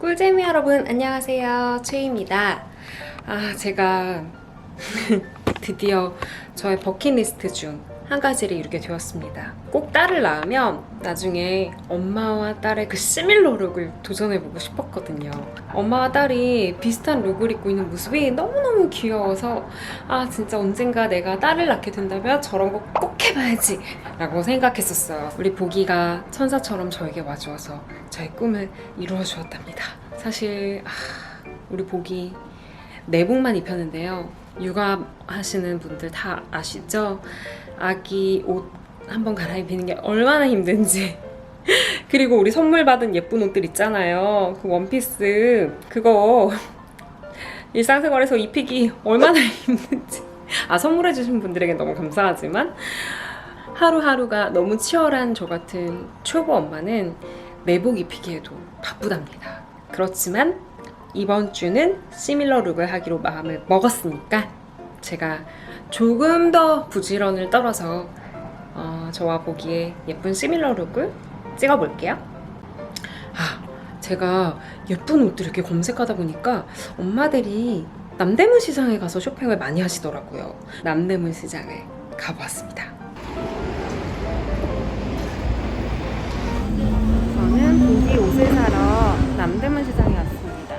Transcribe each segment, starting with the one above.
꿀잼이 여러분 안녕하세요. 최희입니다. 아 제가 드디어 저의 버킷리스트 중 한 가지를 이루게 되었습니다. 꼭 딸을 낳으면 나중에 엄마와 딸의 그 시밀러 룩을 도전해보고 싶었거든요. 엄마와 딸이 비슷한 룩을 입고 있는 모습이 너무너무 귀여워서 아 진짜 언젠가 내가 딸을 낳게 된다면 저런 거 꼭 해봐야지 라고 생각했었어요 우리 보기가 천사처럼 저에게 와주어서 저의 꿈을 이루어 주었답니다. 사실 아, 우리 보기 내복만 입혔는데요. 육아하시는 분들 다 아시죠? 아기 옷 한번 갈아입히는 게 얼마나 힘든지. 그리고 우리 선물 받은 예쁜 옷들 있잖아요. 그 원피스 그거 일상생활에서 입히기 얼마나 힘든지. 아 선물해 주신 분들에게 너무 감사하지만 하루하루가 너무 치열한 저 같은 초보 엄마는 내복 입히기에도 바쁘답니다. 그렇지만 이번 주는 시밀러 룩을 하기로 마음을 먹었으니까 제가 조금 더 부지런을 떨어서 어, 저와 보기에 예쁜 시밀러 룩을 찍어볼게요. 아, 제가 예쁜 옷들 이렇게 검색하다 보니까 엄마들이 남대문 시장에 가서 쇼핑을 많이 하시더라고요. 남대문 시장에 가보았습니다. 저는 보기 옷을 사러 남대문 시장에 왔습니다.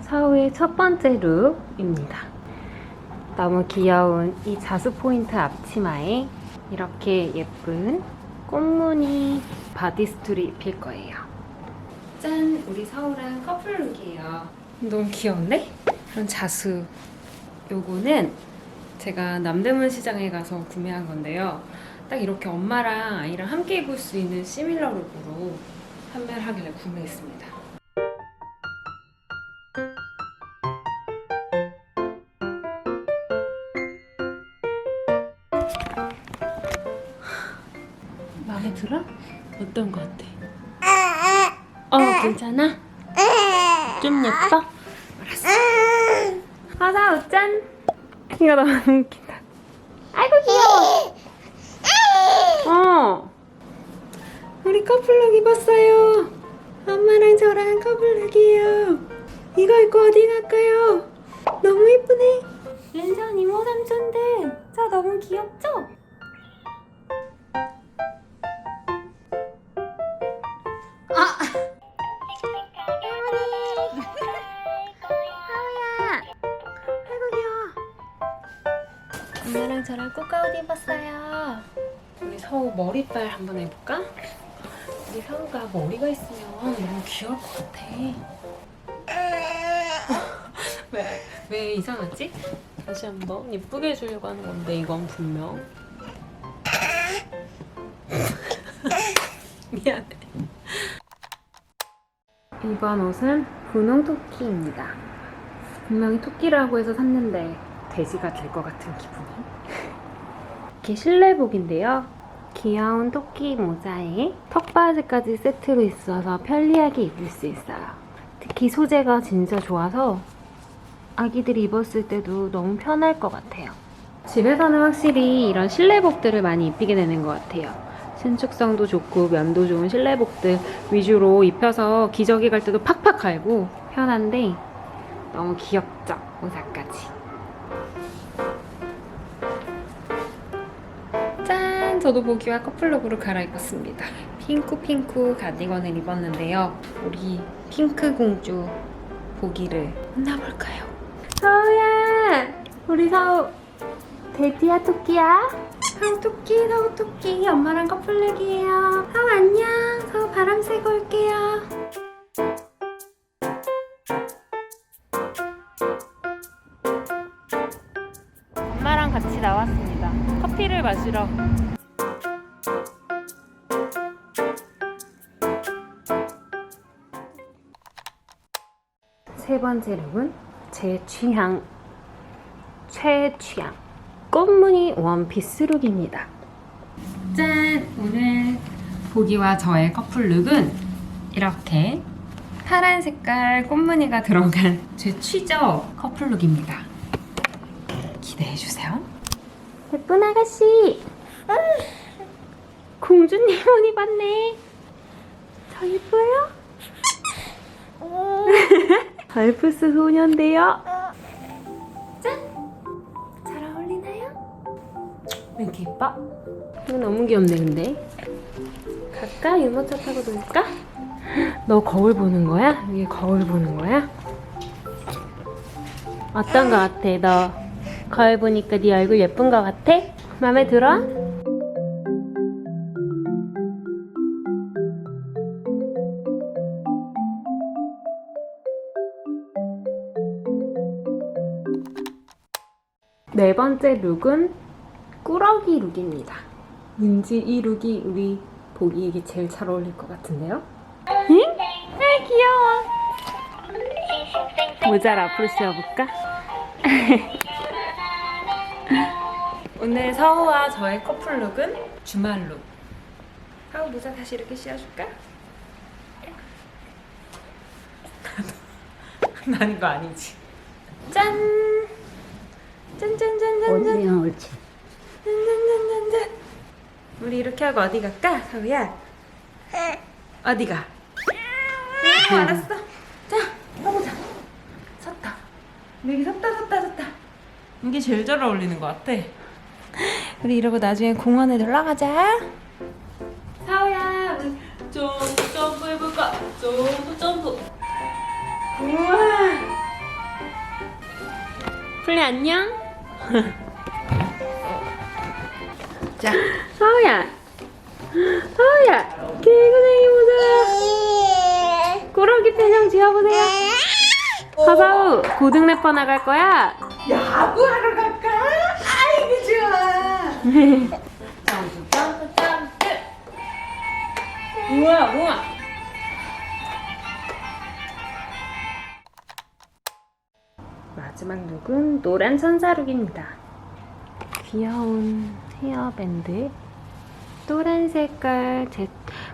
서우의 첫 번째 룩입니다. 너무 귀여운 이 자수 포인트 앞치마에 이렇게 예쁜 꽃무늬 바디스투를 입힐 거예요. 짠! 우리 서우랑 커플 룩이에요. 너무 귀여운데? 이런 자수. 요거는 제가 남대문 시장에 가서 구매한 건데요. 딱 이렇게 엄마랑 아이랑 함께 입을 수 있는 시밀러 룩으로 판매를 하길래 구매했습니다. 마음에 들어? 어떤 거 같아? 어, 괜찮아? 좀 예뻐? 알았어. 하나 웃짠. 이거 너무 웃긴다. 아이고 귀여워. 어. 우리 커플룩 입었어요. 엄마랑 저랑 커플룩이에요. 이거 입고 어디 갈까요? 너무 이쁘네. 랜선 이모 삼촌들. 저 너무 귀엽죠? 서우 머리빨 한번 해볼까? 우리 서우가 머리가 있으면 너무 귀여울 것 같아. 왜? 왜 이상하지? 다시 한번 예쁘게 해주려고 하는 건데 이건 분명. 미안해. 이번 옷은 분홍 토끼입니다. 분명히 토끼라고 해서 샀는데 돼지가 될 것 같은 기분이. 이렇게 실내복인데요. 귀여운 토끼 모자에 턱바지까지 세트로 있어서 편리하게 입을 수 있어요. 특히 소재가 진짜 좋아서 아기들이 입었을 때도 너무 편할 것 같아요. 집에서는 확실히 이런 실내복들을 많이 입히게 되는 것 같아요. 신축성도 좋고 면도 좋은 실내복들 위주로 입혀서 기저귀 갈 때도 팍팍 갈고 편한데 너무 귀엽죠? 모자까지. 저도 보기와 커플룩으로 갈아입었습니다. 핑크 핑크 가디건을 입었는데요. 우리 핑크 공주 보기를 만나볼까요? 서우야! 우리 서우 돼지야 토끼야? 서우 토끼 서우 토끼 엄마랑 커플룩이에요. 서우 안녕. 서우 바람 쐬고 올게요. 엄마랑 같이 나왔습니다. 커피를 마시러. 세 번째 룩은 제 취향, 최취향 꽃무늬 원피스 룩입니다. 짠! 오늘 보기와 저의 커플 룩은 이렇게 파란 색깔 꽃무늬가 들어간 제 취저 커플 룩입니다. 기대해 주세요. 예쁜 아가씨. 공주님 옷 입었네. 저 예뻐요? 알프스 소녀인데요. 짠. 잘 어울리나요? 왜 이렇게 예뻐? 이거 너무 귀엽네 근데. 갈까? 유모차 타고 놀까? 너 거울 보는 거야? 이게 거울 보는 거야? 어떤 거 같아? 너 거울 보니까 네 얼굴 예쁜 거 같아? 마음에 들어? 네 번째 룩은 꾸러기 룩입니다. 왠지 이 룩이 우리 보기에게 제일 잘 어울릴 것 같은데요? 응? 아 귀여워. 모자를 앞으로 씌워볼까? 오늘 서우와 저의 커플 룩은 주말 룩. 서우 모자 다시 이렇게 씌워줄까? 난 이거 아니지. 짠! 짠짠짠짠짠! 어디야 옳지 짠짠짠짠짠! 우리 이렇게 하고 어디 갈까? 서우야? 어디 가? 아, 알았어. 자, 가보자. 섰다. 여기 섰다, 섰다, 섰다. 이게 제일 잘 어울리는 것 같아. 우리 이러고 나중에 공원에 놀러 가자. 사오야, 우리 점프 점프 해볼까? 점프 점프. 우와. 플리 안녕. 자, 사오야. 사오야, 개구쟁이 모자. 꾸러기 태정 지어보세요. 하사우 고등 래퍼 나갈 거야. 야구하러 갈까? 아이고 좋아 점프 점프 점프. 우와 우와. 마지막 룩은 노란 선사룩입니다. 귀여운 헤어밴드. 노란 색깔 제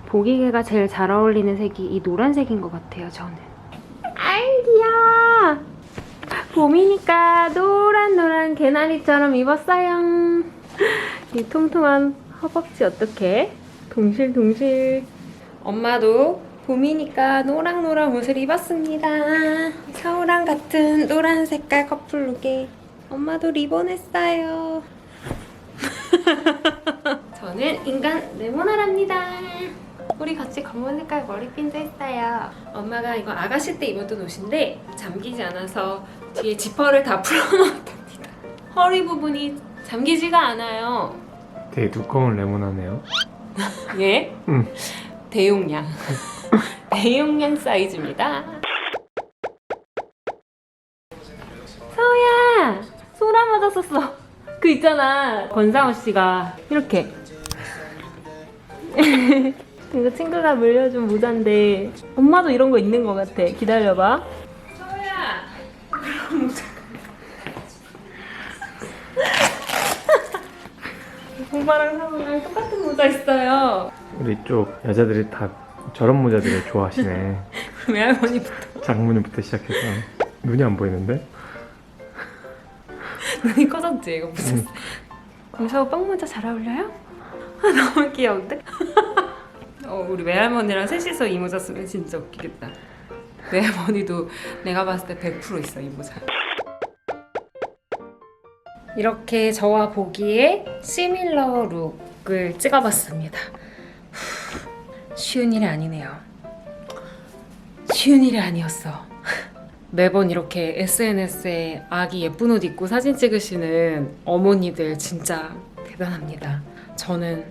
보기개가 제일 잘 어울리는 색이 이 노란색인 것 같아요 저는. 아이 귀여워. 봄이니까 노란 노란 개나리처럼 입었어요. 이 통통한 허벅지 어떡해? 동실동실. 엄마도 봄이니까 노랑노랑 옷을 입었습니다. 서우랑 같은 노란 색깔 커플룩에 엄마도 리본 했어요. 저는 인간 레모나랍니다. 우리 같이 검은 색깔 머리핀도 했어요. 엄마가 이거 아가씨 때 입었던 옷인데 잠기지 않아서 뒤에 지퍼를 다 풀어놓았답니다. 허리 부분이 잠기지가 않아요. 되게 두꺼운 레몬하네요. 예? 응. 대용량. 대용량 사이즈입니다. 서우야! 소라 맞았었어. 그 있잖아. 권상우 씨가 이렇게. 이거 친구가 물려준 모자인데 엄마도 이런 거 있는 것 같아. 기다려봐. 서우야! 엄마랑 상우랑 똑같은 모자 있어요. 우리 쪽 여자들이 다 저런 모자들을 좋아하시네. 외할머니부터 장모님부터 시작해서 눈이 안 보이는데? 눈이 커졌지 이거 무슨 공사우 빵모자 잘 어울려요? 아 너무 귀여운데? 어, 우리 외할머니랑 셋이서 이 모자 쓰면 진짜 웃기겠다 외할머니도 내가 봤을 때 100% 있어 이 모자 이렇게 저와 보기에 시밀러 룩을 찍어봤습니다 후, 쉬운 일이 아니네요 쉬운 일이 아니었어 매번 이렇게 SNS에 아기 예쁜 옷 입고 사진 찍으시는 어머니들 진짜 대단합니다. 저는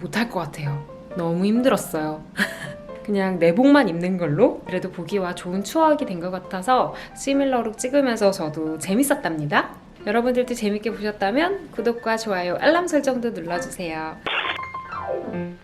못할 것 같아요. 너무 힘들었어요. 그냥 내복만 입는 걸로 그래도 보기와 좋은 추억이 된 것 같아서 시밀러룩 찍으면서 저도 재밌었답니다. 여러분들도 재밌게 보셨다면 구독과 좋아요, 알람 설정도 눌러주세요. 음.